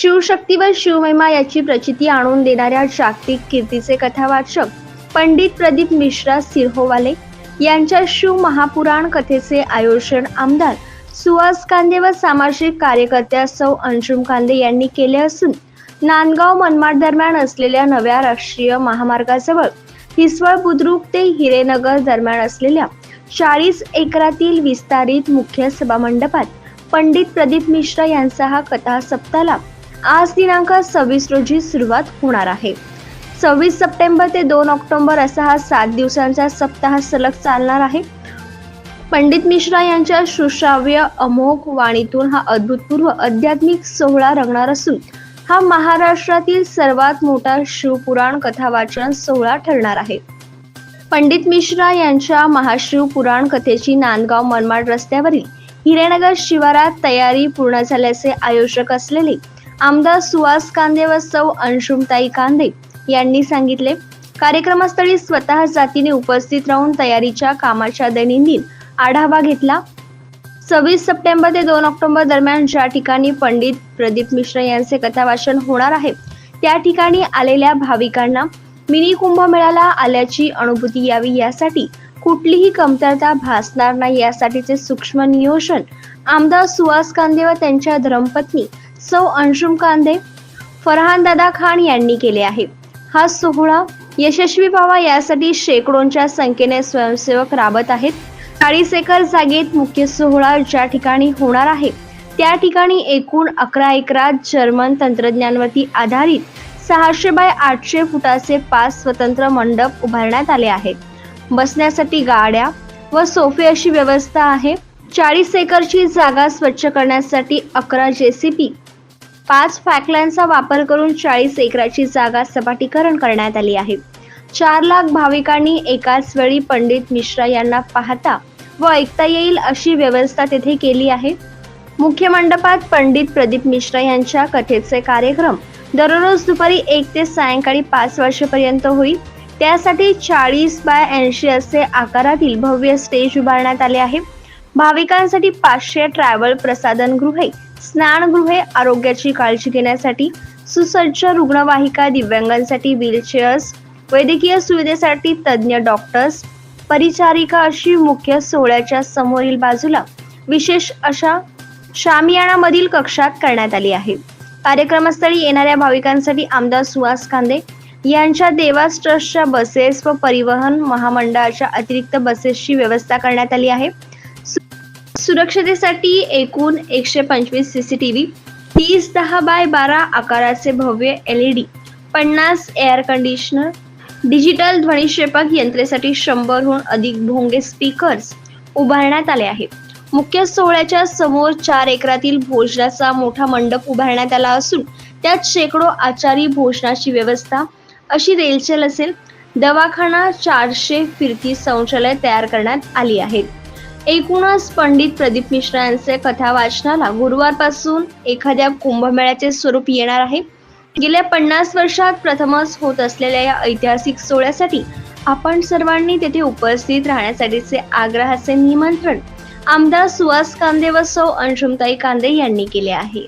शिवशक्ती व शिवमहिमा याची प्रचिती आणून देणाऱ्या जागतिक कीर्तीचे कथावाचक पंडित प्रदीप मिश्रा सिरहोवाले यांच्या शिव महापुराण कथेचे आयोजन आमदार सुहास कांदे व सामाजिक कार्यकर्त्या सौ अंशुम कांदे यांनी केले असून नांदगाव मनमाड दरम्यान असलेल्या नव्या राष्ट्रीय महामार्गाजवळ हिसवळ बुद्रुक ते हिरेनगर दरम्यान असलेल्या चाळीस एकरातील विस्तारित मुख्य सभामंडपात पंडित प्रदीप मिश्रा यांचा हा कथा सप्ताला आज दिनांक सव्वीस रोजी सुरुवात होणार आहे. सव्वीस सप्टेंबर ते दोन ऑक्टोबर असा हा सात दिवसांचा सप्ताह सलग चालणार आहे. पंडित मिश्रा यांच्या सुश्राव्य अमोघ वाणीतून हा अद्भुतपूर्व आध्यात्मिक सोहळा रंगणार असून हा महाराष्ट्रातील सर्वात मोठा शिवपुराण कथावाचन सोहळा ठरणार आहे. पंडित मिश्रा यांच्या महाशिव पुराण कथेची नांदगाव मनमाड रस्त्यावरील हिरेनगर शिवारात तयारी पूर्ण झाल्याचे आयोजक असलेले आमदार सुहास कांदे व सौ अंशुमताई कांदे यांनी सांगितले कार्यक्रमस्थळी स्वतः जातीने उपस्थित राहून तयारीच्या कामाच्या दैनंदिन आढावा घेतला. सव्वीस सप्टेंबर ते दोन ऑक्टोबर दरम्यान ज्या ठिकाणी पंडित प्रदीप मिश्र यांचे कथावाचन होणार आहे त्या ठिकाणी आलेल्या भाविकांना मिनी कुंभमेळ्याला आल्याची अनुभूती यावी यासाठी कुठलीही कमतरता भासणार नाही यासाठीचे सूक्ष्म नियोजन आमदार सुहास कांदे व त्यांच्या धर्मपत्नी सौ अंशुम कांदे फरहान दादा खान यांनी केले आहे. हा सोहळा यशस्वी व्हावा यासाठी शेकडोंच्या संख्येने स्वयंसेवक राबत आहेत. चाळीस एकर जागेत मुख्य सोहळा ज्या ठिकाणी होणार आहे त्या ठिकाणी एकूण अकरा एकरात जर्मन तंत्रज्ञानावरती आधारित सहाशे बाय आठशे फुटाचे पाच स्वतंत्र मंडप उभारण्यात आले आहेत. बसण्यासाठी गाड्या व सोफे अशी व्यवस्था आहे. चाळीस एकरची जागा स्वच्छ करण्यासाठी अकरा जेसीपी पाच फॅकलांचा वापर करून चाळीस एकराची जागा सपाटीकरण करण्यात आली आहे. चार लाख भाविकांनी एकाच वेळी पंडित मिश्रा यांना पाहता व ऐकता येईल अशी व्यवस्था तेथे केली आहे. मुख्य मंडपात पंडित प्रदीप मिश्रा यांच्या कथेचे कार्यक्रम दररोज दुपारी एक ते सायंकाळी पाच वाजेपर्यंत होईल. त्यासाठी चाळीस बाय ऐंशी असे आकारातील भव्य स्टेज उभारण्यात आले आहे. भाविकांसाठी पाचशे ट्रॅव्हल प्रसाधनगृहे स्नानगृहे आरोग्याची काळजी घेण्यासाठी सुसज्ज रुग्णवाहिका दिव्यांगांसाठी व्हीलचेअर्स वैद्यकीय सुविधेसाठी तज्ज्ञ डॉक्टर्स परिचारिका अशी मुख्य सोहळ्याच्या समोरील बाजूला विशेष अशा शामियाणामधील कक्षात करण्यात आली आहे. कार्यक्रमस्थळी येणाऱ्या भाविकांसाठी आमदार सुहास कांदे यांच्या देवास ट्रस्टच्या बसेस व परिवहन महामंडळाच्या अतिरिक्त बसेसची व्यवस्था करण्यात आली आहे. सुरक्षतेसाठी एकूण एकशे पंचवीस सीसीटीव्ही तीस दहा बाय बारा आकाराचे भव्य एल ई डी पन्नास एअर कंडिशनर डिजिटल ध्वनिक्षेपक यंत्रेसाठी शंभरहून अधिक भोंगे स्पीकर्स उभारण्यात आले आहेत. मुख्य सोहळ्याच्या समोर चार एकरातील भोजनाचा मोठा मंडप उभारण्यात आला असून त्यात शेकडो आचारी भोजनाची व्यवस्था अशी रेलचेल असेल दवाखाना चारशे फिरती शौचालय तयार करण्यात आली आहेत एकूणच पंडित प्रदीप मिश्रा यांचे कथा वाचनाला गुरुवारपासून एखाद्या कुंभमेळ्याचे स्वरूप येणार आहे. गेल्या पन्नास वर्षात प्रथमच होत असलेल्या या ऐतिहासिक सोहळ्यासाठी आपण सर्वांनी तेथे उपस्थित राहण्यासाठीचे आग्रहाचे निमंत्रण आमदार सुहास कांदे व सौ अंशुमताई कांदे यांनी केले आहे.